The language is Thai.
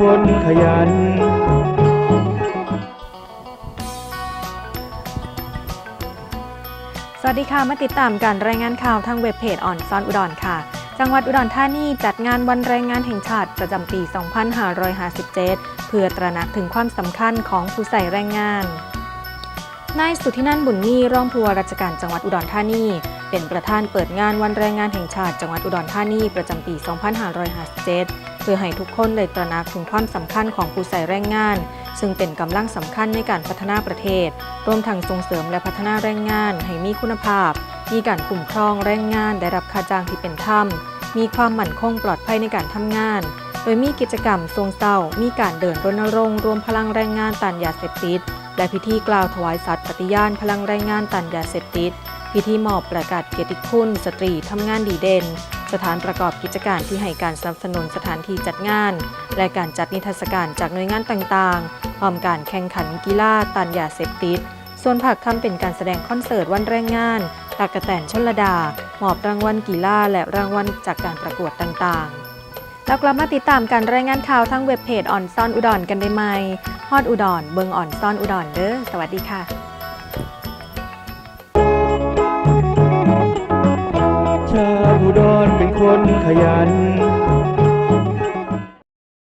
คนขยัน สวัสดีค่ะ มาติดตามการรายงานข่าวทางเว็บเพจอ่อนซอนอุดรค่ะ จังหวัดอุดรธานีจัดงานวันแรงงานแห่งชาติประจำปี 2557 เพื่อตระหนักถึงความสำคัญของผู้ใส่แรงงาน นายสุทธินันบุญมีรองผู้ว่าราชการจังหวัดอุดรธานีเป็นประธานเปิดงานวันแรงงานแห่งชาติจังหวัดอุดรธานีประจำปี 2557 พื่อให้ทุกคนได้ตระหนักถึงความสำคัญของผู้ใส่แรงงาน ซึ่งเป็นกำลังสำคัญในการพัฒนาประเทศ รวมทั้งส่งเสริมและพัฒนาแรงงานให้มีคุณภาพ มีการคุ้มครองแรงงานได้รับค่าจ้างที่เป็นธรรม มีความมั่นคงปลอดภัยในการทำงาน โดยมีกิจกรรมทรงเศร้า มีการเดินรณรงค์รวมพลังแรงงานต้านยาเสพติด และพิธีกล่าวถวายสัตย์ปฏิญาณพลังแรงงานต้านยาเสพติด พิธีมอบประกาศเกียรติคุณ สตรีทำงานดีเด่น สถานประกอบกิจการที่ให้การสนับสนุนสถานที่จัดงาน และการจัดนิทรรศการจากหน่วยงานต่างๆพร้อมการแข่งขันกีฬาตันยาเสพติด ส่วนผักคำเป็นการแสดงคอนเสิร์ตวันแรงงานตากกะแตนชนลดา มอบรางวัลกีฬาและรางวัลจากการประกวดต่างๆแล้วกลับมาติดตามการรายงานข่าวทั้งเว็บเพจอ่อนซ่อนอุดรกันได้ไหมฮอดอุดรเบิงอ่อนซ่อนอุดรเด้อ สวัสดีค่ะ คนขยัน